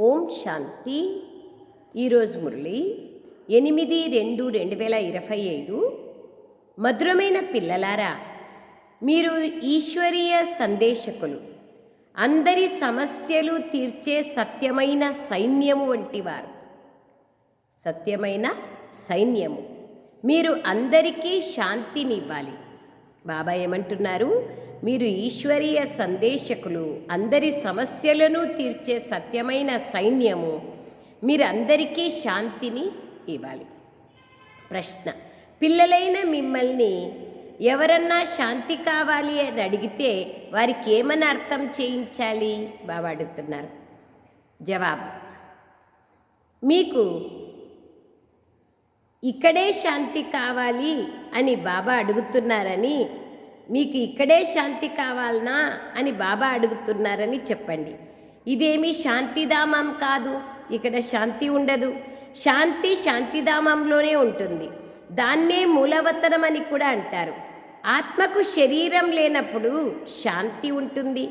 ఓం శాంతి. ఈరోజు మురళి ఎనిమిది రెండు రెండు వేల ఇరవై ఐదు. మధురమైన పిల్లలారా మీరు ఈశ్వరీయ సందేశకులు. అందరి సమస్యలు తీర్చే సత్యమైన సైన్యము వంటివారు. సత్యమైన సైన్యము. మీరు అందరికీ శాంతినివ్వాలి. బాబా ఏమంటున్నారు? మీరు ఈశ్వరీయ సందేశకులు అందరి సమస్యలను తీర్చే సత్యమైన సైన్యము మీరు అందరికీ శాంతిని ఇవ్వాలి. ప్రశ్న పిల్లలైన మిమ్మల్ని ఎవరన్నా శాంతి కావాలి అని అడిగితే వారికి ఏమని అర్థం చేయించాలి? బాబా అడుగుతున్నారు. జవాబు మీకు ఇక్కడే శాంతి కావాలి అని బాబా అడుగుతున్నారని మీకు ఇక్కడే శాంతి కావాలనా అని బాబా అడుగుతున్నారని చెప్పండి. ఇదేమి శాంతిధామం కాదు. ఇక్కడ శాంతి ఉండదు. శాంతి శాంతిధామంలోనే ఉంటుంది. దాన్నే మూలవతనం అని కూడా అంటారు. ఆత్మకు శరీరం లేనప్పుడు శాంతి ఉంటుంది.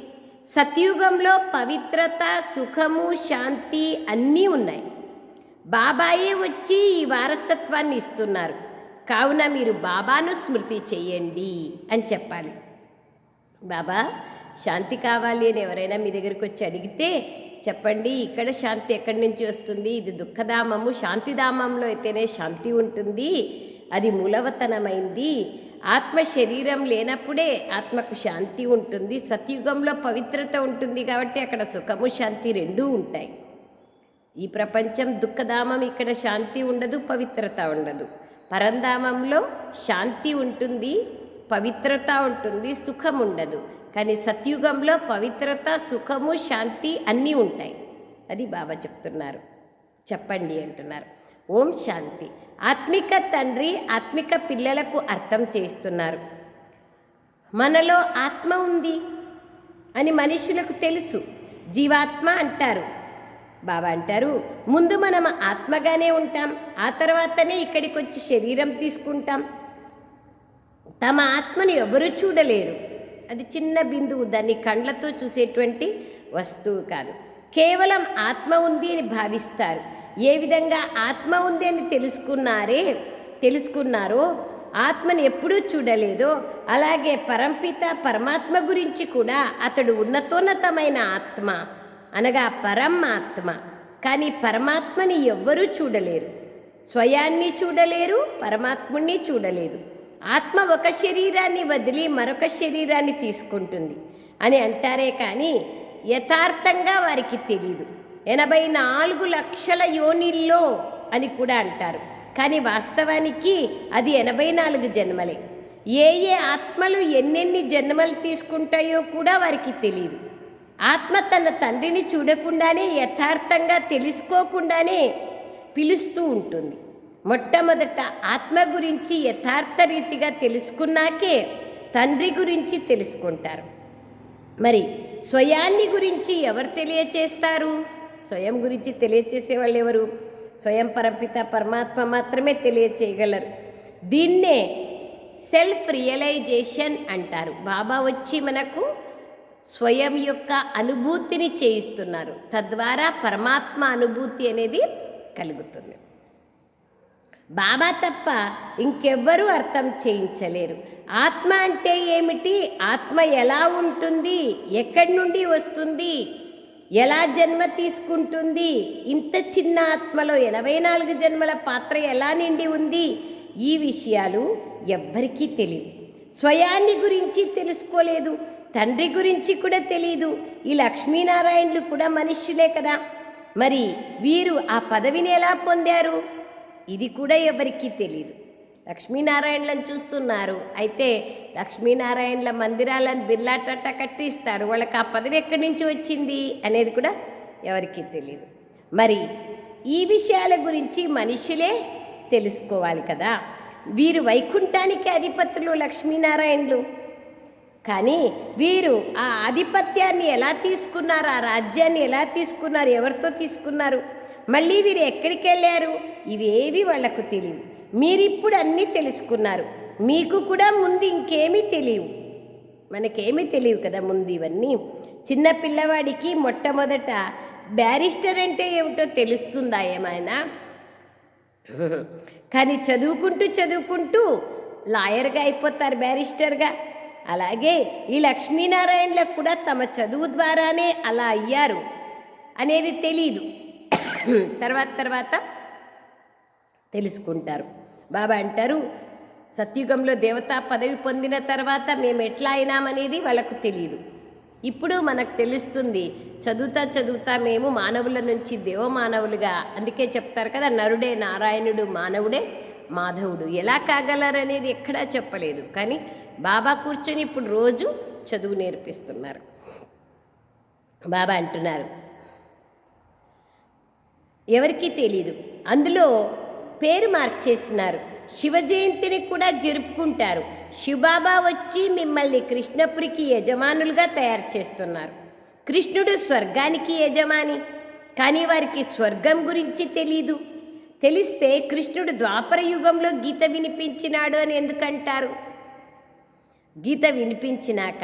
సత్యుగంలో పవిత్రత సుఖము శాంతి అన్నీ ఉన్నాయి. బాబాయే వచ్చి ఈ వారసత్వాన్ని ఇస్తున్నారు. కావున మీరు బాబాను స్మృతి చెయ్యండి అని చెప్పాలి. బాబా శాంతి కావాలి అని ఎవరైనా మీ దగ్గరికి వచ్చి అడిగితే చెప్పండి ఇక్కడ శాంతి ఎక్కడి నుంచి వస్తుంది? ఇది దుఃఖధామము శాంతిధామంలో అయితేనే శాంతి ఉంటుంది అది మూలవతనమైంది. ఆత్మ శరీరం లేనప్పుడే ఆత్మకు శాంతి ఉంటుంది సత్యుగంలో పవిత్రత ఉంటుంది కాబట్టి అక్కడ సుఖము శాంతి రెండూ ఉంటాయి. ఈ ప్రపంచం దుఃఖధామం ఇక్కడ శాంతి ఉండదు పవిత్రత ఉండదు. పరంధామంలో శాంతి ఉంటుంది పవిత్రత ఉంటుంది సుఖం ఉండదు. కానీ సత్యుగంలో పవిత్రత సుఖము శాంతి అన్నీ ఉంటాయి. అది బాబా చెప్తున్నారు. చెప్పండి అంటున్నారు. ఓం శాంతి. ఆత్మిక తండ్రి ఆత్మిక పిల్లలకు అర్థం చేస్తున్నారు మనలో ఆత్మ ఉంది అని మనుషులకు తెలుసు. జీవాత్మ అంటారు. బాబా అంటారు ముందు మనం ఆత్మగానే ఉంటాం ఆ తర్వాతనే ఇక్కడికి వచ్చి శరీరం తీసుకుంటాం. తమ ఆత్మను ఎవరు చూడలేరు. అది చిన్న బిందువు దాన్ని కండ్లతో చూసేటువంటి వస్తువు కాదు. కేవలం ఆత్మ ఉంది అని భావిస్తారు. ఏ విధంగా ఆత్మ ఉంది అని తెలుసుకున్నారే తెలుసుకున్నారో ఆత్మను ఎప్పుడూ చూడలేదో అలాగే పరంపిత పరమాత్మ గురించి కూడా అతడు ఉన్నతోన్నతమైన ఆత్మ. అనగా పరమాత్మ. కానీ పరమాత్మని ఎవ్వరూ చూడలేరు. స్వయాన్ని చూడలేరు పరమాత్ముణ్ణి చూడలేదు. ఆత్మ ఒక శరీరాన్ని వదిలి మరొక శరీరాన్ని తీసుకుంటుంది అని అంటారే కానీ యథార్థంగా వారికి తెలియదు ఎనభై నాలుగు లక్షల యోనిల్లో అని కూడా అంటారు. కానీ వాస్తవానికి అది ఎనభై నాలుగు జన్మలే. ఏ ఏ ఆత్మలు ఎన్నెన్ని జన్మలు తీసుకుంటాయో కూడా వారికి తెలియదు ఆత్మ తన తండ్రిని చూడకుండానే యథార్థంగా తెలుసుకోకుండానే పిలుస్తూ ఉంటుంది. మొట్టమొదట ఆత్మ గురించి యథార్థ రీతిగా తెలుసుకున్నాకే తండ్రి గురించి తెలుసుకుంటారు. మరి స్వయాన్ని గురించి ఎవరు తెలియచేస్తారు? స్వయం గురించి తెలియచేసే వాళ్ళు ఎవరు? స్వయం పరపిత పరమాత్మ మాత్రమే తెలియచేయగలరు. దీన్నే సెల్ఫ్ రియలైజేషన్ అంటారు. బాబా వచ్చి మనకు స్వయం యొక్క అనుభూతిని చేయిస్తున్నారు. తద్వారా పరమాత్మ అనుభూతి అనేది కలుగుతుంది. బాబా తప్ప ఇంకెవ్వరూ అర్థం చేయించలేరు. ఆత్మ అంటే ఏమిటి? ఆత్మ ఎలా ఉంటుంది? ఎక్కడి నుండి వస్తుంది? ఎలా జన్మ తీసుకుంటుంది? ఇంత చిన్న ఆత్మలో ఎనభై నాలుగు జన్మల పాత్ర ఎలా నిండి ఉంది? ఈ విషయాలు ఎవ్వరికీ తెలియదు స్వయాన్ని గురించి తెలుసుకోలేదు. తండ్రి గురించి కూడా తెలియదు ఈ లక్ష్మీనారాయణులు కూడా మనుష్యులే కదా. మరి వీరు ఆ పదవిని ఎలా పొందారు? ఇది కూడా ఎవరికీ తెలియదు లక్ష్మీనారాయణలను చూస్తున్నారు. అయితే లక్ష్మీనారాయణల మందిరాలను బిర్లాటట్ట కట్టిస్తారు. వాళ్ళకి ఆ పదవి ఎక్కడి నుంచి వచ్చింది అనేది కూడా ఎవరికీ తెలియదు మరి ఈ విషయాల గురించి మనుషులే తెలుసుకోవాలి కదా. వీరు వైకుంఠానికి అధిపతులు లక్ష్మీనారాయణలు. కానీ వీరు ఆ ఆధిపత్యాన్ని ఎలా తీసుకున్నారు ఆ రాజ్యాన్ని ఎలా తీసుకున్నారు ఎవరితో తీసుకున్నారు? మళ్ళీ వీరు ఎక్కడికి వెళ్ళారు? ఇవేవి వాళ్ళకు తెలియవు. మీరిప్పుడు అన్నీ తెలుసుకున్నారు. మీకు కూడా ముందు ఇంకేమీ తెలియవు. మనకేమీ తెలియవు కదా ముందు ఇవన్నీ. చిన్న పిల్లవాడికి మొట్టమొదట బ్యారిస్టర్ అంటే ఏమిటో తెలుస్తుందా ఏమైనా? కానీ చదువుకుంటూ చదువుకుంటూ లాయర్గా అయిపోతారు బ్యారిస్టర్గా. అలాగే ఈ లక్ష్మీనారాయణలకు కూడా తమ చదువు ద్వారానే అలా అయ్యారు అనేది తెలీదు. తర్వాత తర్వాత తెలుసుకుంటారు. బాబా అంటారు సత్యుగంలో దేవతా పదవి పొందిన తర్వాత మేము ఎట్లా అయినామనేది వాళ్ళకు తెలియదు ఇప్పుడు మనకు తెలుస్తుంది చదువుతా చదువుతా మేము మానవుల నుంచి దేవమానవులుగా అందుకే చెప్తారు కదా నరుడే నారాయణుడు మానవుడే మాధవుడు. ఎలా కాగలరనేది ఎక్కడా చెప్పలేదు. కానీ బాబా కూర్చొని ఇప్పుడు రోజు చదువు నేర్పిస్తున్నారు. బాబా అంటున్నారు ఎవరికీ తెలీదు. అందులో పేరు మార్చేసినారు శివ జయంతిని కూడా జరుపుకుంటారు. శివబాబా వచ్చి మిమ్మల్ని కృష్ణపురికి యజమానులుగా తయారు చేస్తున్నారు. కృష్ణుడు స్వర్గానికి యజమాని కానీ వారికి స్వర్గం గురించి తెలీదు. తెలిస్తే కృష్ణుడు ద్వాపర యుగంలో గీత వినిపించినాడు అని ఎందుకంటారు? గీత వినిపించినాక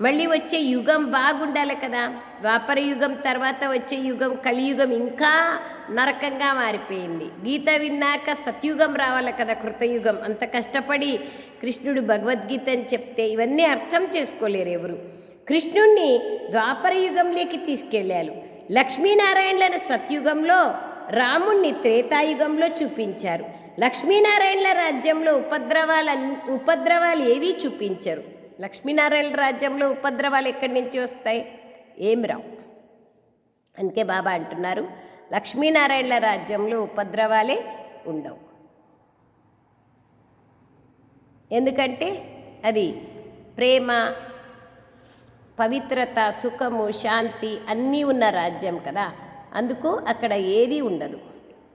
మళ్ళీ వచ్చే యుగం బాగుండాలి కదా. ద్వాపర యుగం తర్వాత వచ్చే యుగం కలియుగం ఇంకా నరకంగా మారిపోయింది. గీత విన్నాక సత్యుగం రావాలి కదా కృతయుగం. అంత కష్టపడి కృష్ణుడు భగవద్గీత అని చెప్తే ఇవన్నీ అర్థం చేసుకోలేరు ఎవరు. కృష్ణుణ్ణి ద్వాపర యుగంలోకి తీసుకెళ్ళారు లక్ష్మీనారాయణలను సత్యుగంలో రాముణ్ణి త్రేతాయుగంలో చూపించారు. లక్ష్మీనారాయణల రాజ్యంలో ఉపద్రవాలు ఉపద్రవాలు ఏవీ చూపించరు. లక్ష్మీనారాయణ రాజ్యంలో ఉపద్రవాలు ఎక్కడి నుంచి వస్తాయి? ఏం రావు. అందుకే బాబా అంటున్నారు లక్ష్మీనారాయణల రాజ్యంలో ఉపద్రవాలే ఉండవు. ఎందుకంటే అది ప్రేమ పవిత్రత సుఖము శాంతి అన్నీ ఉన్న రాజ్యం కదా. అందుకు అక్కడ ఏది ఉండదు.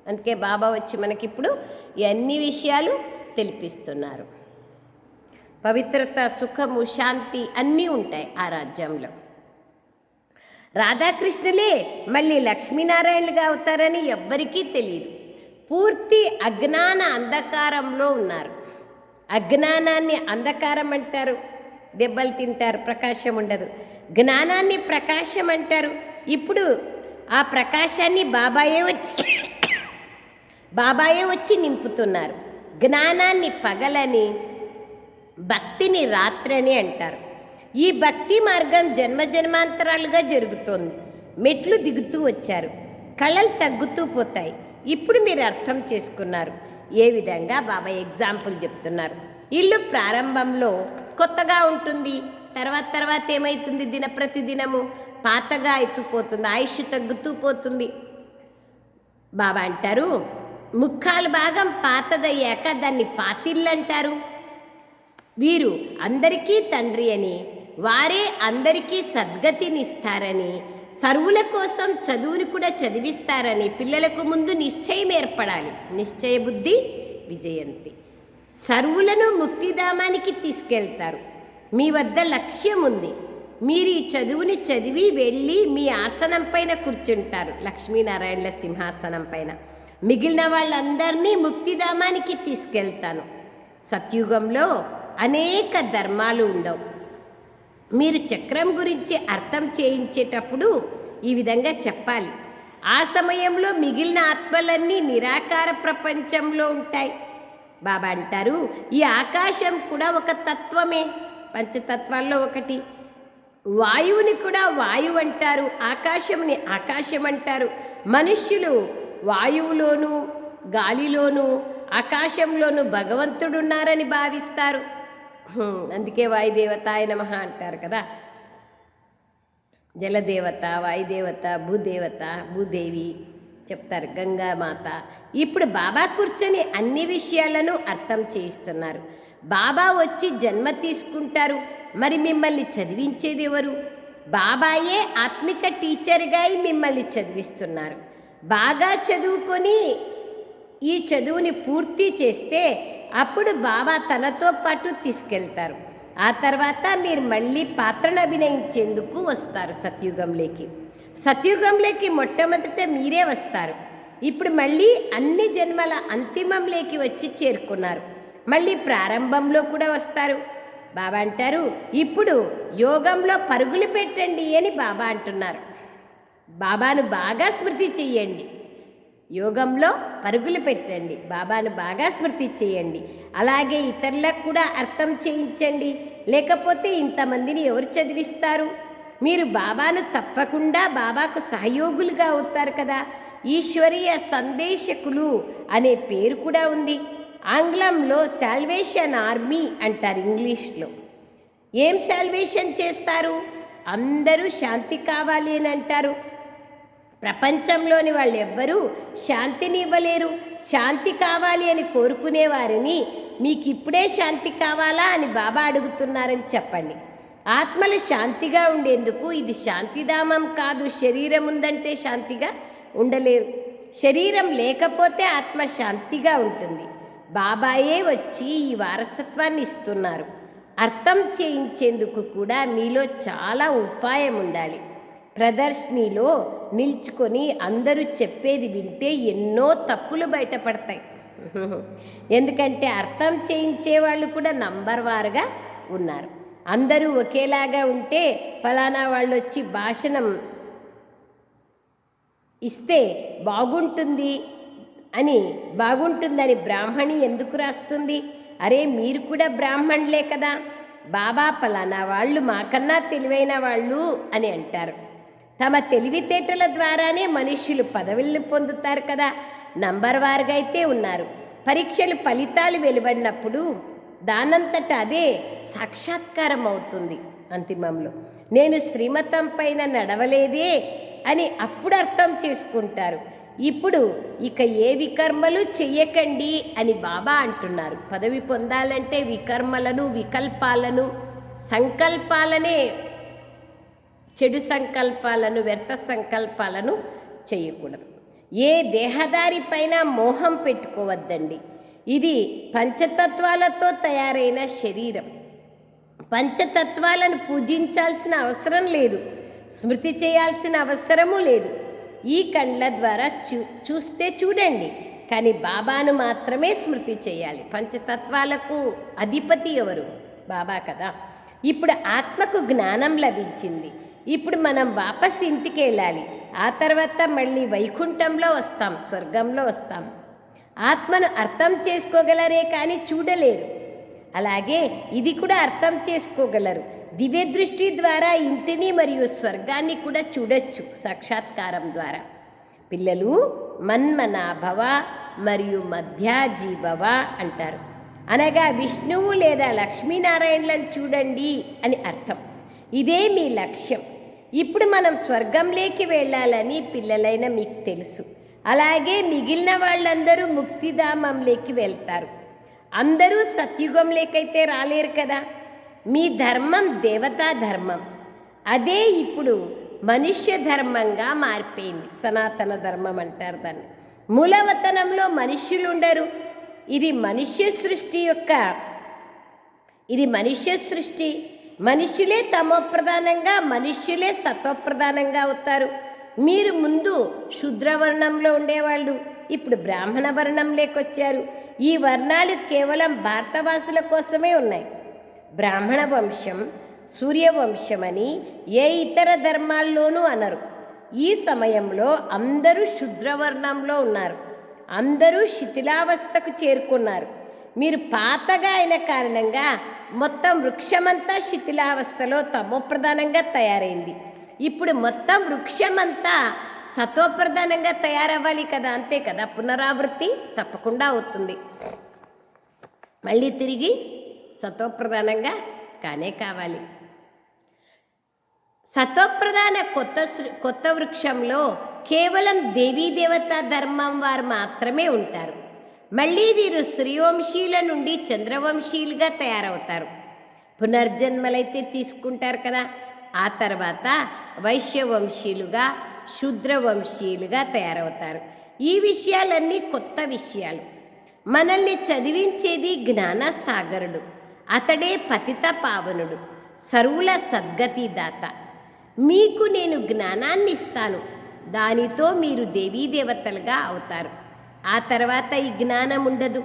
అందుకే బాబా వచ్చి మనకిప్పుడు ఈ అన్ని విషయాలు తెలిపిస్తున్నారు? పవిత్రత సుఖము శాంతి అన్నీ ఉంటాయి ఆ రాజ్యంలో. రాధాకృష్ణులే మళ్ళీ లక్ష్మీనారాయణలుగా అవుతారని ఎవ్వరికీ తెలియదు పూర్తి అజ్ఞాన అంధకారంలో ఉన్నారు. అజ్ఞానాన్ని అంధకారం అంటారు. దెబ్బలు తింటారు ప్రకాశం ఉండదు. జ్ఞానాన్ని ప్రకాశం అంటారు. ఇప్పుడు ఆ ప్రకాశాన్ని బాబాయే వచ్చి బాబాయే వచ్చి నింపుతున్నారు. జ్ఞానాన్ని పగలని భక్తిని రాత్రని అంటారు. ఈ భక్తి మార్గం జన్మ జన్మాంతరాలుగా జరుగుతోంది. మెట్లు దిగుతూ వచ్చారు. కళలు తగ్గుతూ పోతాయి. ఇప్పుడు మీరు అర్థం చేసుకున్నారు. ఏ విధంగా బాబా ఎగ్జాంపుల్ చెప్తున్నారు. ఇల్లు ప్రారంభంలో కొత్తగా ఉంటుంది. తర్వాత తర్వాత ఏమవుతుంది దిన ప్రతిదినము పాతగా ఎత్తుపోతుంది ఆయుష్ తగ్గుతూ పోతుంది. బాబా అంటారు ముక్కాలు భాగం పాతదయ్యాక దాన్ని పాతిళ్ళు అంటారు వీరు అందరికీ తండ్రి అని వారే అందరికీ సద్గతినిస్తారని సర్వుల కోసం చదువుని కూడా చదివిస్తారని పిల్లలకు ముందు నిశ్చయం ఏర్పడాలి. నిశ్చయ బుద్ధి విజయంతి. సర్వులను ముక్తిధామానికి తీసుకెళ్తారు. మీ వద్ద లక్ష్యం ఉంది. మీరు ఈ చదువుని చదివి వెళ్ళి మీ ఆసనం పైన కూర్చుంటారు. లక్ష్మీనారాయణల సింహాసనం పైన. మిగిలిన వాళ్ళందరినీ ముక్తిధామానికి తీసుకెళ్తాను. సత్యుగంలో అనేక ధర్మాలు ఉండవు. మీరు చక్రం గురించి అర్థం చేయించేటప్పుడు ఈ విధంగా చెప్పాలి. ఆ సమయంలో మిగిలిన ఆత్మలన్నీ నిరాకార ప్రపంచంలో ఉంటాయి. బాబా అంటారు ఈ ఆకాశం కూడా ఒక తత్వమే పంచతత్వాల్లో ఒకటి. వాయువుని కూడా వాయువు అంటారు ఆకాశంని ఆకాశం అంటారు. మనుష్యులు వాయువులోను గాలిలోను ఆకాశంలోను భగవంతుడున్నారని భావిస్తారు. అందుకే వాయుదేవతాయ నమః అంటారు కదా. జలదేవత వాయుదేవత భూదేవత భూదేవి చెప్తారు గంగామాత ఇప్పుడు బాబా కూర్చొని అన్ని విషయాలను అర్థం చేయిస్తున్నారు. బాబా వచ్చి జన్మ తీసుకుంటారు. మరి మిమ్మల్ని చదివించేది ఎవరు బాబాయే ఆత్మిక టీచర్గా మిమ్మల్ని చదివిస్తున్నారు. బాగా చదువుకొని ఈ చదువుని పూర్తి చేస్తే అప్పుడు బాబా తనతో పాటు తీసుకెళ్తారు. ఆ తర్వాత మీరు మళ్ళీ పాత్రను అభినయించేందుకు వస్తారు సత్యుగంలోకి. సత్యుగంలోకి మొట్టమొదట మీరే వస్తారు. ఇప్పుడు మళ్ళీ అన్ని జన్మల అంతిమంలోకి వచ్చి చేరుకున్నారు. మళ్ళీ ప్రారంభంలో కూడా వస్తారు. బాబా అంటారు ఇప్పుడు యోగంలో పరుగులు పెట్టండి అని బాబా అంటున్నారు. బాబాను బాగా స్మృతి చెయ్యండి. యోగంలో పరుగులు పెట్టండి. బాబాను బాగా స్మృతి చేయండి అలాగే ఇతరులకు కూడా అర్థం చేయించండి. లేకపోతే ఇంతమందిని ఎవరు చదివిస్తారు? మీరు బాబాను తప్పకుండా బాబాకు సహయోగులుగా అవుతారు కదా. ఈశ్వరీయ సందేశకులు అనే పేరు కూడా ఉంది. ఆంగ్లంలో శాల్వేషన్ ఆర్మీ అంటారు ఇంగ్లీష్లో. ఏం శాల్వేషన్ చేస్తారు? అందరూ శాంతి కావాలి అని అంటారు. ప్రపంచంలోని వాళ్ళెవ్వరూ శాంతిని ఇవ్వలేరు. శాంతి కావాలి అని కోరుకునే వారిని మీకు ఇప్పుడే శాంతి కావాలా అని బాబా అడుగుతున్నారని చెప్పండి. ఆత్మలు శాంతిగా ఉండేందుకు ఇది శాంతిధామం కాదు. శరీరం ఉందంటే శాంతిగా ఉండలేరు. శరీరం లేకపోతే ఆత్మ శాంతిగా ఉంటుంది. బాబాయే వచ్చి ఈ వారసత్వాన్ని ఇస్తున్నారు. అర్థం చేయించేందుకు కూడా మీలో చాలా ఉపాయం ఉండాలి. ప్రదర్శనలో నిల్చుకొని అందరూ చెప్పేది వింటే ఎన్నో తప్పులు బయటపడతాయి. ఎందుకంటే అర్థం చేయించే వాళ్ళు కూడా నంబర్ వారుగా ఉన్నారు. అందరూ ఒకేలాగా ఉంటే ఫలానా వాళ్ళు వచ్చి భాషణం ఇస్తే బాగుంటుంది అని బాగుంటుందని బ్రాహ్మణి ఎందుకు రాస్తుంది? అరే మీరు కూడా బ్రాహ్మణులే కదా. బాబా పలానా వాళ్ళు మాకన్నా తెలివైన వాళ్ళు అని అంటారు. తమ తెలివితేటల ద్వారానే మనుష్యులు పదవులను పొందుతారు కదా. నంబర్ వారుగా అయితే ఉన్నారు. పరీక్షలు ఫలితాలు వెలువడినప్పుడు దానంతట అదే సాక్షాత్కారం అవుతుంది అంతిమంలో. నేను శ్రీమతం పైన నడవలేదే అని అప్పుడు అర్థం చేసుకుంటారు. ఇప్పుడు ఇక ఏ వికర్మలు చెయ్యకండి అని బాబా అంటున్నారు. పదవి పొందాలంటే వికర్మలను వికల్పాలను సంకల్పాలనే చెడు సంకల్పాలను వ్యర్థ సంకల్పాలను చేయకూడదు. ఏ దేహదారి పైన మోహం పెట్టుకోవద్దండి. ఇది పంచతత్వాలతో తయారైన శరీరం. పంచతత్వాలను పూజించాల్సిన అవసరం లేదు. స్మృతి చేయాల్సిన అవసరము లేదు. ఈ కండ్ల ద్వారా చూ చూస్తే చూడండి. కానీ బాబాను మాత్రమే స్మృతి చేయాలి. పంచతత్వాలకు అధిపతి ఎవరు? బాబా కదా. ఇప్పుడు ఆత్మకు జ్ఞానం లభించింది. ఇప్పుడు మనం వాపస్ ఇంటికి వెళ్ళాలి. ఆ తర్వాత మళ్ళీ వైకుంఠంలో వస్తాం స్వర్గంలో వస్తాం. ఆత్మను అర్థం చేసుకోగలరే కానీ చూడలేరు. అలాగే ఇది కూడా అర్థం చేసుకోగలరు. దివ్య దృష్టి ద్వారా ఇంటిని మరియు స్వర్గాన్ని కూడా చూడొచ్చు సాక్షాత్కారం ద్వారా. పిల్లలు మన్మనాభవ మరియు మధ్యాజీభవ అంటారు. అనగా విష్ణువు లేదా లక్ష్మీనారాయణలను చూడండి అని అర్థం. ఇదే మీ లక్ష్యం. ఇప్పుడు మనం స్వర్గంలోకి వెళ్ళాలని పిల్లలైన మీకు తెలుసు. అలాగే మిగిలిన వాళ్ళందరూ ముక్తిధామంలోకి వెళ్తారు. అందరూ సత్యుగంలోకైతే రాలేరు కదా? మీ ధర్మం దేవతా ధర్మం. అదే ఇప్పుడు మనుష్య ధర్మంగా మారిపోయింది. సనాతన ధర్మం అంటారు దాన్ని. మూలవతనంలో మనుష్యులు ఉండరు ఇది మనుష్య సృష్టి యొక్క ఇది మనుష్య సృష్టి. మనుష్యులే తమోప్రధానంగా మనుష్యులే సత్వప్రధానంగా అవుతారు. మీరు ముందు శుద్రవర్ణంలో ఉండేవాళ్ళు. ఇప్పుడు బ్రాహ్మణ వర్ణం వచ్చారు ఈ వర్ణాలు కేవలం భారతవాసుల కోసమే ఉన్నాయి. బ్రాహ్మణ వంశం సూర్యవంశమని ఏ ఇతర ధర్మాల్లోనూ అనరు. ఈ సమయంలో అందరూ శుద్రవర్ణంలో ఉన్నారు. అందరూ శిథిలావస్థకు చేరుకున్నారు. మీరు పాతగా అయిన కారణంగా మొత్తం వృక్షమంతా శిథిలావస్థలో తమోప్రధానంగా తయారైంది. ఇప్పుడు మొత్తం వృక్షమంతా సతోప్రధానంగా తయారవ్వాలి కదా అంతే కదా? పునరావృత్తి తప్పకుండా అవుతుంది. మళ్ళీ తిరిగి సతోప్రధానంగా కానే కావాలి. సతోప్రధాన కొత్త కొత్త వృక్షంలో కేవలం దేవీ దేవతా ధర్మం వారు మాత్రమే ఉంటారు. మళ్ళీ వీరు శ్రీవంశీల నుండి చంద్రవంశీయులుగా తయారవుతారు. పునర్జన్మలైతే తీసుకుంటారు కదా. ఆ తర్వాత వైశ్యవంశీయులుగా శూద్రవంశీయులుగా తయారవుతారు. ఈ విషయాలన్నీ కొత్త విషయాలు. మనల్ని చదివించేది జ్ఞాన సాగరుడు అతడే పతిత పావనుడు. సర్వుల సద్గతి దాత. మీకు నేను జ్ఞానాన్ని ఇస్తాను దానితో మీరు దేవీ దేవతలుగా అవుతారు. ఆ తర్వాత ఈ జ్ఞానం ఉండదు.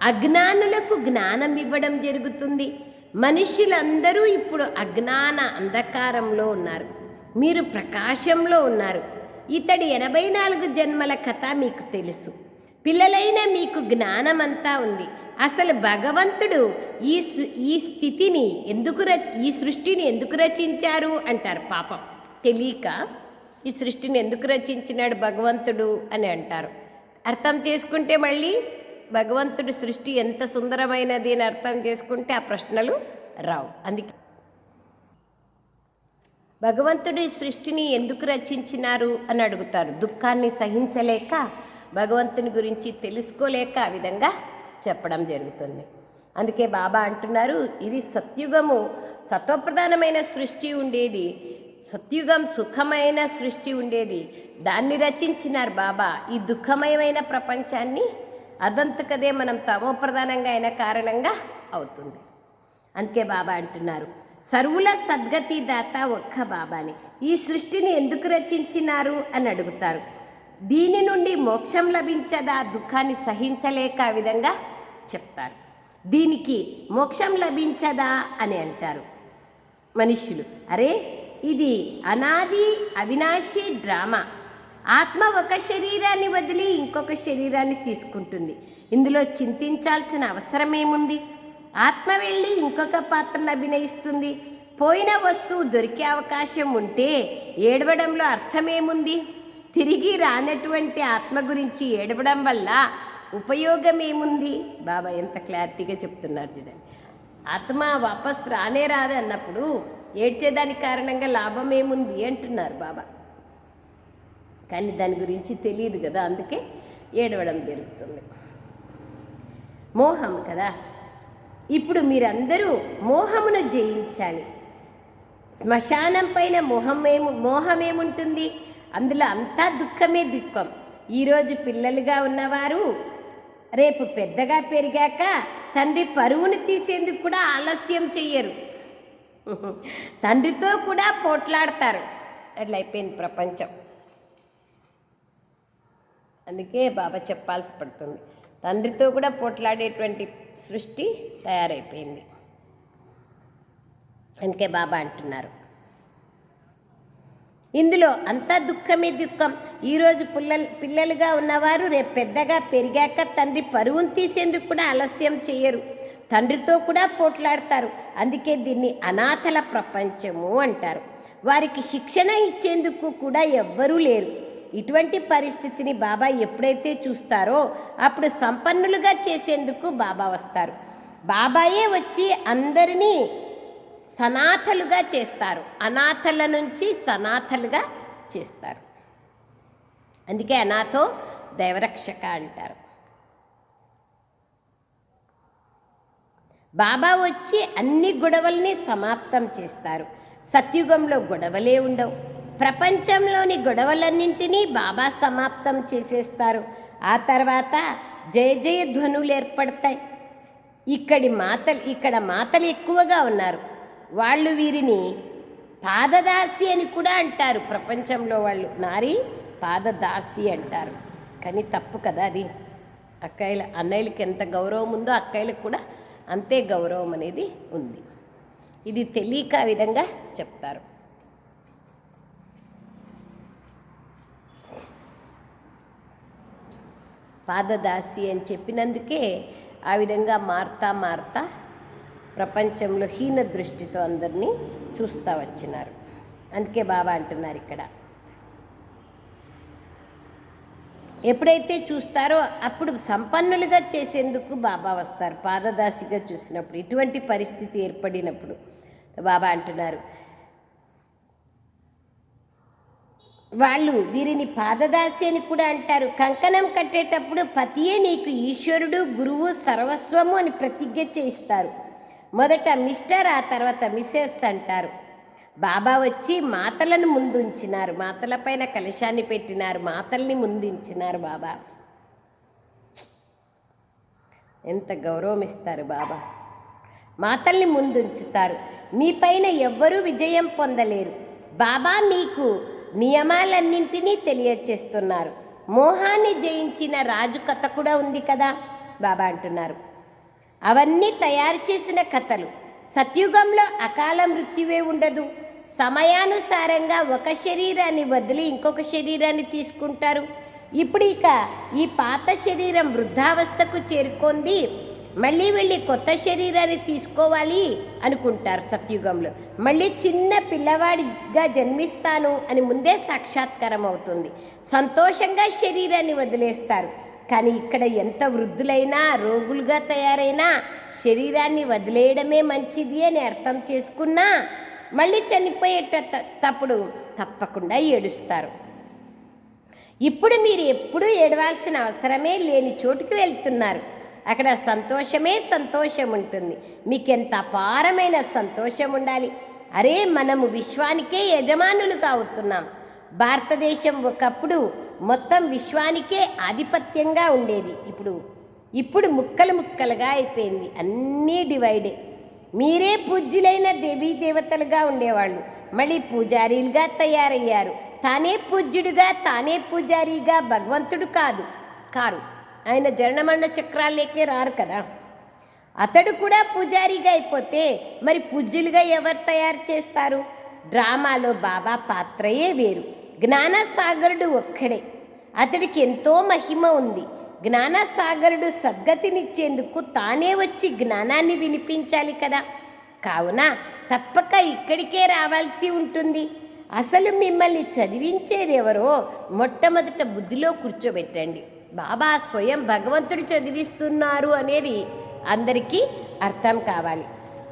అజ్ఞానులకు జ్ఞానం ఇవ్వడం జరుగుతుంది. మనుష్యులందరూ ఇప్పుడు అజ్ఞాన అంధకారంలో ఉన్నారు. మీరు ప్రకాశంలో ఉన్నారు. ఇతడి ఎనభై నాలుగు జన్మల కథ మీకు తెలుసు. పిల్లలైన మీకు జ్ఞానమంతా ఉంది. అసలు భగవంతుడు ఈ ఈ స్థితిని ఎందుకు ర ఈ సృష్టిని ఎందుకు రచించారు అంటారు పాపం. తెలియక ఈ సృష్టిని ఎందుకు రచించినాడు భగవంతుడు అని అంటారు. అర్థం చేసుకుంటే మళ్ళీ భగవంతుడి సృష్టి ఎంత సుందరమైనది అని అర్థం చేసుకుంటే ఆ ప్రశ్నలు రావు. అందుకే భగవంతుడి సృష్టిని ఎందుకు రచించినారు అని అడుగుతారు. దుఃఖాన్ని సహించలేక భగవంతుని గురించి తెలుసుకోలేక ఆ విధంగా చెప్పడం జరుగుతుంది. అందుకే బాబా అంటున్నారు ఇది సత్యుగము సత్వప్రధానమైన సృష్టి ఉండేది. సత్యుగం సుఖమైన సృష్టి ఉండేది. దాన్ని రచించినారు బాబా. ఈ దుఃఖమయమైన ప్రపంచాన్ని అదంతకదే మనం తమోప్రధానంగా అయిన కారణంగా అవుతుంది. అందుకే బాబా అంటున్నారు సర్వుల సద్గతి దాత ఒక్క బాబాని. ఈ సృష్టిని ఎందుకు రచించినారు? అని అడుగుతారు. దీని నుండి మోక్షం లభించదా? దుఃఖాన్ని సహించలేక ఆ విధంగా చెప్తారు. దీనికి మోక్షం లభించదా? అని అంటారు మనుష్యులు. అరే ఇది అనాది అవినాశి డ్రామా. ఆత్మ ఒక శరీరాన్ని వదిలి ఇంకొక శరీరాన్ని తీసుకుంటుంది. ఇందులో చింతించాల్సిన అవసరం ఏముంది? ఆత్మ వెళ్ళి ఇంకొక పాత్రను అభినయిస్తుంది. పోయిన వస్తువు దొరికే అవకాశం ఉంటే ఏడవడంలో అర్థమేముంది తిరిగి రానటువంటి ఆత్మ గురించి ఏడవడం వల్ల ఉపయోగం ఏముంది? బాబా ఎంత క్లారిటీగా చెప్తున్నారు చూడండి. ఆత్మ వాపస్ రానే రాదు అన్నప్పుడు ఏడ్చేదానికి కారణంగా లాభం ఏముంది అంటున్నారు బాబా. కానీ దాని గురించి తెలియదు కదా అందుకే ఏడవడం జరుగుతుంది. మోహం కదా? ఇప్పుడు మీరందరూ మోహమును జయించాలి. శ్మశానం పైన మోహమేము మోహమేముంటుంది? అందులో అంతా దుఃఖమే దుఃఖం. ఈరోజు పిల్లలుగా ఉన్నవారు రేపు పెద్దగా పెరిగాక తండ్రి పరువును తీసేందుకు కూడా ఆలస్యం చెయ్యరు. తండ్రితో కూడా పోట్లాడతారు. అట్లా అయిపోయింది ప్రపంచం. అందుకే బాబా చెప్పాల్సి పడుతుంది. తండ్రితో కూడా పోట్లాడేటువంటి సృష్టి తయారైపోయింది. అందుకే బాబా అంటున్నారు. ఇందులో అంతా దుఃఖమే దుఃఖం. ఈరోజు పిల్లలు పిల్లలుగా ఉన్నవారు రేపు పెద్దగా పెరిగాక తండ్రి పరువును తీసేందుకు కూడా ఆలస్యం చేయరు తండ్రితో కూడా పోట్లాడతారు. అందుకే దీన్ని అనాథల ప్రపంచము అంటారు. వారికి శిక్షణ ఇచ్చేందుకు కూడా ఎవ్వరూ లేరు. ఇటువంటి పరిస్థితిని బాబా ఎప్పుడైతే చూస్తారో అప్పుడు సంపన్నులుగా చేసేందుకు బాబా వస్తారు. బాబాయే వచ్చి అందరినీ సనాథలుగా చేస్తారు. అనాథల నుంచి సనాథలుగా చేస్తారు. అందుకే అనాథో దైవరక్షక అంటారు. బాబా వచ్చి అన్ని గొడవల్ని సమాప్తం చేస్తారు. సత్యుగంలో గొడవలే ఉండవు. ప్రపంచంలోని గొడవలన్నింటినీ బాబా సమాప్తం చేసేస్తారు. ఆ తర్వాత జయ జయ ధ్వనులు ఏర్పడతాయి. ఇక్కడి మాతలు ఇక్కడ మాతలు ఎక్కువగా ఉన్నారు. వాళ్ళు వీరిని పాదదాసి అని కూడా అంటారు. ప్రపంచంలో వాళ్ళు నారి పాదదాసి అంటారు. కానీ తప్పు కదా అది. అక్కయ్యల అన్నయ్యలకి ఎంత గౌరవం ఉందో అక్కయ్యలకు కూడా అంతే గౌరవం అనేది ఉంది. ఇది తెలియక విధంగా చెప్తారు. పాదదాసి అని చెప్పినందుకే ఆ విధంగా మారుతా మారుతా ప్రపంచంలో హీన దృష్టితో అందరినీ చూస్తూ వచ్చినారు. అందుకే బాబా అంటున్నారు ఇక్కడ. ఎప్పుడైతే చూస్తారో అప్పుడు సంపన్నులుగా చేసేందుకు బాబా వస్తారు. పాదదాసిగా చూసినప్పుడు ఇటువంటి పరిస్థితి ఏర్పడినప్పుడు. బాబా అంటున్నారు వాళ్ళు వీరిని పాదదాసి అని కూడా అంటారు. కంకణం కట్టేటప్పుడు పతియే నీకు ఈశ్వరుడు గురువు సర్వస్వము అని ప్రతిజ్ఞ చేయిస్తారు. మొదట మిస్టర్ ఆ తర్వాత మిస్సెస్ అంటారు. బాబా వచ్చి మాతలను ముందుంచినారు. మాతల పైన కలశాన్ని పెట్టినారు. మాతల్ని ముందుంచినారు బాబా. ఎంత గౌరవం ఇస్తారు బాబా. మాతల్ని ముందుంచుతారు. మీ పైన ఎవ్వరూ విజయం పొందలేరు. బాబా మీకు నియమాలన్నింటినీ తెలియచేస్తున్నారు. మోహాన్ని జయించిన రాజు కథ కూడా ఉంది కదా? బాబా అంటున్నారు. అవన్నీ తయారు చేసిన కథలు. సత్యుగంలో అకాల మృత్యువే ఉండదు. సమయానుసారంగా ఒక శరీరాన్ని వదిలి ఇంకొక శరీరాన్ని తీసుకుంటారు. ఇప్పుడు ఇక ఈ పాత శరీరం వృద్ధావస్థకు చేరుకుంది మళ్ళీ వెళ్ళి కొత్త శరీరాన్ని తీసుకోవాలి అనుకుంటారు సత్యుగంలో. మళ్ళీ చిన్న పిల్లవాడిగా జన్మిస్తాను అని ముందే సాక్షాత్కారం అవుతుంది. సంతోషంగా శరీరాన్ని వదిలేస్తారు. కానీ ఇక్కడ ఎంత వృద్ధులైనా రోగులుగా తయారైనా శరీరాన్ని వదిలేయడమే మంచిది అని అర్థం చేసుకున్నా మళ్ళీ చనిపోయేటప్పుడు తప్పకుండా ఏడుస్తారు. ఇప్పుడు మీరు ఎప్పుడూ ఏడవాల్సిన అవసరమే లేని చోటుకి వెళ్తున్నారు. అక్కడ సంతోషమే సంతోషం ఉంటుంది మీకు ఎంత అపారమైన సంతోషం ఉండాలి అరే మనము విశ్వానికే యజమానులుగా అవుతున్నాం. భారతదేశం ఒకప్పుడు మొత్తం విశ్వానికే ఆధిపత్యంగా ఉండేది. ఇప్పుడు ఇప్పుడు ముక్కలు ముక్కలుగా అయిపోయింది. అన్నీ డివైడే. మీరే పూజ్యులైన దేవీ దేవతలుగా ఉండేవాళ్ళు. మళ్ళీ పూజారీలుగా తయారయ్యారు. తానే పూజ్యుడిగా తానే పూజారిగా భగవంతుడు కాదు కారు. ఆయన జనమరణ చక్రాలేకే రారు కదా. అతడు కూడా పూజారిగా అయిపోతే మరి పూజ్యులుగా ఎవరు తయారు చేస్తారు? డ్రామాలో బాబా పాత్రయే వేరు. జ్ఞానసాగరుడు ఒక్కడే. అతడికి ఎంతో మహిమ ఉంది. జ్ఞానసాగరుడు సద్గతినిచ్చేందుకు తానే వచ్చి జ్ఞానాన్ని వినిపించాలి కదా. కావున తప్పక ఇక్కడికే రావాల్సి ఉంటుంది. అసలు మిమ్మల్ని చదివించేది ఎవరో మొట్టమొదట బుద్ధిలో కూర్చోబెట్టండి. బాబా స్వయం భగవంతుడు చదివిస్తున్నారు అనేది అందరికీ అర్థం కావాలి.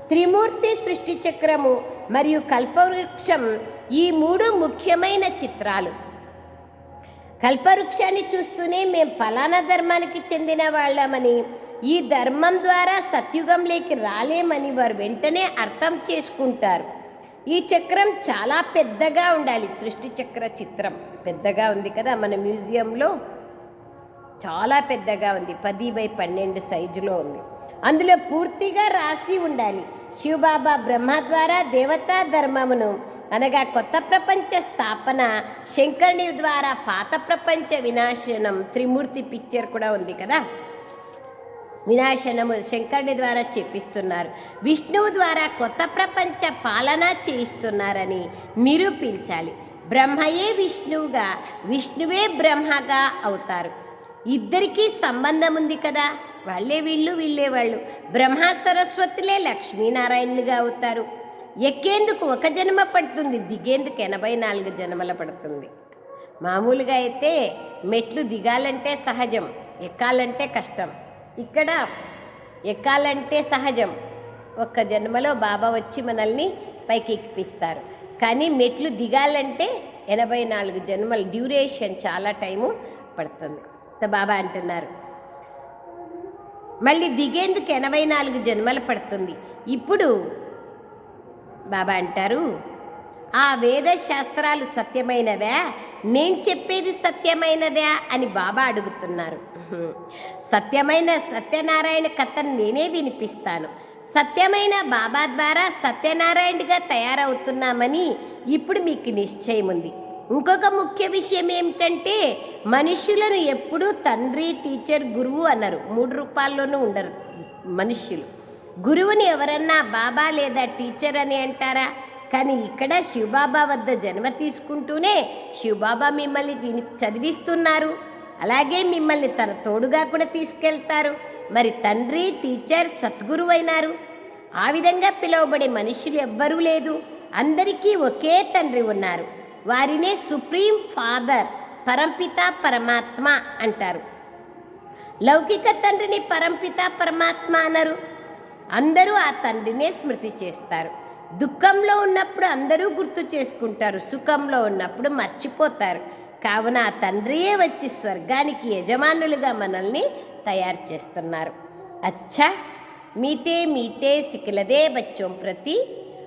త్రిమూర్తి సృష్టి చక్రము మరియు కల్పవృక్షం ఈ మూడు ముఖ్యమైన చిత్రాలు. కల్పవృక్షాన్ని చూస్తూనే మేం ఫలానా ధర్మానికి చెందిన వాళ్ళమని ఈ ధర్మం ద్వారా సత్యుగంలోకి రాలేమని వారు వెంటనే అర్థం చేసుకుంటారు. ఈ చక్రం చాలా పెద్దగా ఉండాలి సృష్టి చక్ర చిత్రం. పెద్దగా ఉంది కదా మన మ్యూజియంలో. చాలా పెద్దగా ఉంది. పది బై పన్నెండు సైజులో ఉంది. అందులో పూర్తిగా రాసి ఉండాలి. శివబాబా బ్రహ్మ ద్వారా దేవతా ధర్మమును అనగా కొత్త ప్రపంచ స్థాపన శంకరుని ద్వారా పాత ప్రపంచ వినాశనం త్రిమూర్తి పిక్చర్ కూడా ఉంది కదా? వినాశనము శంకరుని ద్వారా చెప్పిస్తున్నారు విష్ణువు ద్వారా కొత్త ప్రపంచ పాలన చేయిస్తున్నారని నిరూపించాలి. బ్రహ్మయే విష్ణువుగా విష్ణువే బ్రహ్మగా అవుతారు. ఇద్దరికీ సంబంధం ఉంది కదా. వాళ్ళే వీళ్ళు వీళ్ళే వాళ్ళు. బ్రహ్మ సరస్వతులే లక్ష్మీనారాయణులుగా అవుతారు. ఎక్కేందుకు ఒక జన్మ పడుతుంది. దిగేందుకు ఎనభై నాలుగు జన్మల పడుతుంది. మామూలుగా అయితే మెట్లు దిగాలంటే సహజం ఎక్కాలంటే కష్టం. ఇక్కడ ఎక్కాలంటే సహజం. ఒక్క జన్మలో బాబా వచ్చి మనల్ని పైకి ఎక్కిపిస్తారు. కానీ మెట్లు దిగాలంటే ఎనభై నాలుగు జన్మల డ్యూరేషన్ చాలా టైము పడుతుంది. బాబా అంటున్నారు. మళ్ళీ దిగేందుకు ఎనభై నాలుగు జన్మలు పడుతుంది. ఇప్పుడు బాబా అంటారు ఆ వేద శాస్త్రాలు నేను చెప్పేది సత్యమైనదా? అని బాబా అడుగుతున్నారు. సత్యమైన సత్యనారాయణ కథను నేనే వినిపిస్తాను. సత్యమైన బాబా ద్వారా సత్యనారాయణగా తయారవుతున్నామని ఇప్పుడు మీకు నిశ్చయం ఉంది ఇంకొక ముఖ్య విషయం ఏమిటంటే మనుషులను ఎప్పుడూ తండ్రి టీచర్ గురువు అన్నారు మూడు రూపాల్లోనూ ఉండరు మనుష్యులు. గురువుని ఎవరన్నా బాబా లేదా టీచర్ అని అంటారా? కానీ ఇక్కడ శివబాబా వద్ద జన్మ తీసుకుంటూనే శివబాబా మిమ్మల్ని విని చదివిస్తున్నారు. అలాగే మిమ్మల్ని తన తోడుగా కూడా తీసుకెళ్తారు. మరి తండ్రి టీచర్ సద్గురువు అయినారు. ఆ విధంగా పిలువబడే మనుషులు ఎవ్వరూ లేదు. అందరికీ ఒకే తండ్రి ఉన్నారు. వారినే సుప్రీం ఫాదర్ పరంపిత పరమాత్మ అంటారు. లౌకిక తండ్రిని పరంపిత పరమాత్మ అనరు. అందరూ ఆ తండ్రినే స్మృతి చేస్తారు. దుఃఖంలో ఉన్నప్పుడు అందరూ గుర్తు చేసుకుంటారు. సుఖంలో ఉన్నప్పుడు మర్చిపోతారు. కావున ఆ తండ్రియే వచ్చి స్వర్గానికి యజమానులుగా మనల్ని తయారు చేస్తున్నారు. అచ్చా! మీటే మీటే సికిలదే బచ్చోం ప్రతి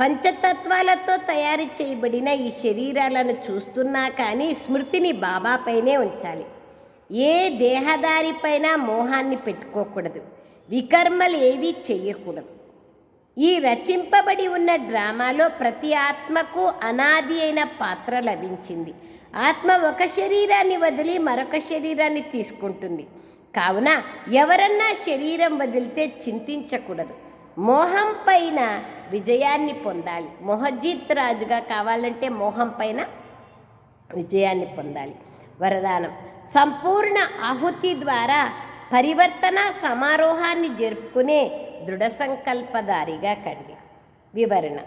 పంచతత్వాలతో తయారు చేయబడిన ఈ శరీరాలను చూస్తున్నా కానీ స్మృతిని బాబాపైనే ఉంచాలి. ఏ దేహదారిపైన మోహాన్ని పెట్టుకోకూడదు. వికర్మలు ఏవీ చేయకూడదు. ఈ రచింపబడి ఉన్న డ్రామాలో ప్రతి ఆత్మకు అనాది అయిన పాత్ర లభించింది. ఆత్మ ఒక శరీరాన్ని వదిలి మరొక శరీరాన్ని తీసుకుంటుంది. కావున ఎవరన్నా శరీరం వదిలితే చింతించకూడదు. మోహం పైన విజయాన్ని పొందాలి. మొహజిత్ రాజుగా కావాలంటే మోహం పైన విజయాన్ని పొందాలి. వరదానం. సంపూర్ణ ఆహుతి ద్వారా పరివర్తన సమారోహాన్ని జరుపుకునే దృఢ సంకల్పదారిగా కండి. వివరణ.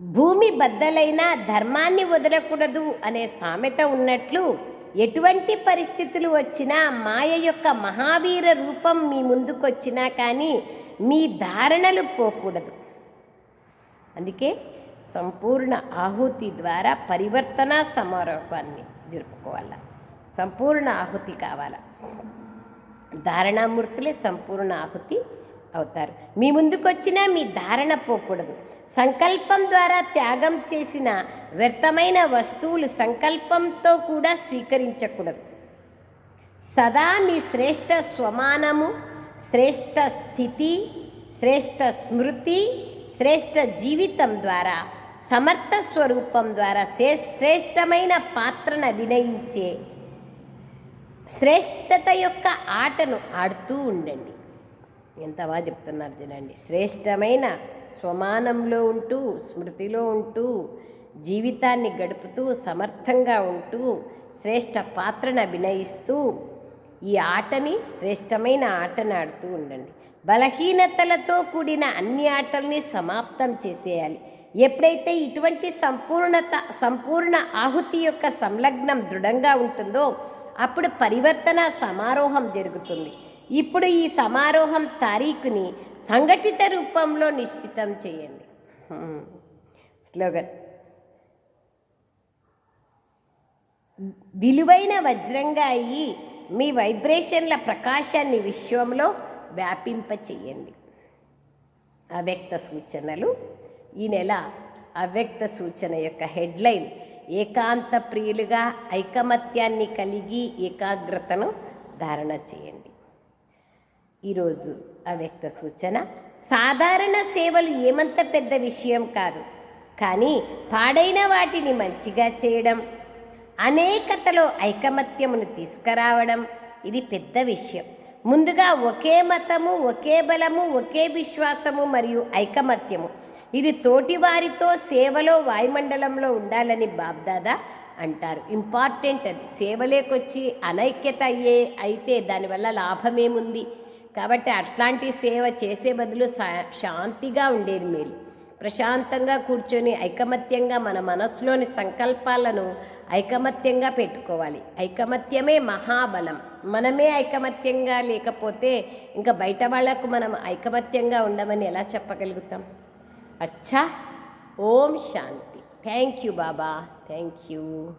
భూమి బద్దలైన ధర్మాన్ని వదలకూడదు అనే సామెత ఉన్నట్లు ఎటువంటి పరిస్థితులు వచ్చినా మాయ యొక్క మహావీర రూపం మీ ముందుకొచ్చినా కానీ మీ ధారణలు పోకూడదు. అందుకే సంపూర్ణ ఆహుతి ద్వారా పరివర్తన సమారోహాన్ని జరుపుకోవాలి. సంపూర్ణ ఆహుతి కావాల. ధారణామూర్తులే సంపూర్ణ ఆహుతి అవుతారు. మీ ముందుకొచ్చినా మీ ధారణ పోకూడదు. సంకల్పం ద్వారా త్యాగం చేసిన వ్యర్థమైన వస్తువులు సంకల్పంతో కూడా స్వీకరించకూడదు. సదా మీ శ్రేష్ట స్వమానము శ్రేష్ట స్థితి శ్రేష్ట స్మృతి శ్రేష్ట జీవితం ద్వారా సమర్థ స్వరూపం ద్వారా శ్రే- శ్రేష్టమైన పాత్రను అభినయించే శ్రేష్టత యొక్క ఆటను ఆడుతూ ఉండండి. ఎంత బాగా చెప్తున్నారు చూడండి. శ్రేష్టమైన స్వమానంలో ఉంటూ స్మృతిలో ఉంటూ జీవితాన్ని గడుపుతూ సమర్థంగా ఉంటూ శ్రేష్ట పాత్రను అభినయిస్తూ ఈ ఆటని శ్రేష్టమైన ఆటను ఆడుతూ ఉండండి. బలహీనతలతో కూడిన అన్ని ఆటల్ని సమాప్తం చేసేయాలి. ఎప్పుడైతే ఇటువంటి సంపూర్ణత సంపూర్ణ ఆహుతి యొక్క సంలగ్నం దృఢంగా ఉంటుందో అప్పుడు పరివర్తన సమారోహం జరుగుతుంది. ఇప్పుడు ఈ సమారోహం తారీఖుని సంఘటిత రూపంలో నిశ్చితం చేయండి. స్లోగన్. విలువైన వజ్రంగా అయ్యి మీ వైబ్రేషన్ల ప్రకాశాన్ని విశ్వంలో వ్యాపింప చెయ్యండి అవ్యక్త సూచనలు. ఈ నెల అవ్యక్త సూచన యొక్క హెడ్లైన్ ఏకాంత ప్రియులుగా ఐకమత్యాన్ని కలిగి ఏకాగ్రతను ధారణ చేయండి. ఈరోజు అవ్యక్త సూచన సాధారణ సేవలు ఏమంత పెద్ద విషయం కాదు కానీ పాడైన వాటిని మంచిగా చేయడం అనేకతలో ఐకమత్యమును తీసుకురావడం ఇది పెద్ద విషయం. ముందుగా ఒకే మతము ఒకే బలము ఒకే విశ్వాసము మరియు ఐకమత్యము. ఇది తోటివారితో సేవలో వాయుమండలంలో ఉండాలని బాబ్దాదా అంటారు. ఇంపార్టెంట్ అది. సేవలేకొచ్చి అనైక్యత అయ్యే అయితే దానివల్ల లాభమేముంది? కాబట్టి అట్లాంటి సేవ చేసే బదులు శా- శాంతిగా ఉండేది మేలు. ప్రశాంతంగా కూర్చొని ఐకమత్యంగా మన మనసులోని సంకల్పాలను ఐకమత్యంగా పెట్టుకోవాలి. ఐకమత్యమే మహాబలం. మనమే ఐకమత్యంగా లేకపోతే ఇంకా బయట వాళ్ళకు మనం ఐకమత్యంగా ఉండమని ఎలా చెప్పగలుగుతాం? అచ్చా! ఓం శాంతి. Thank you Baba. Thank you.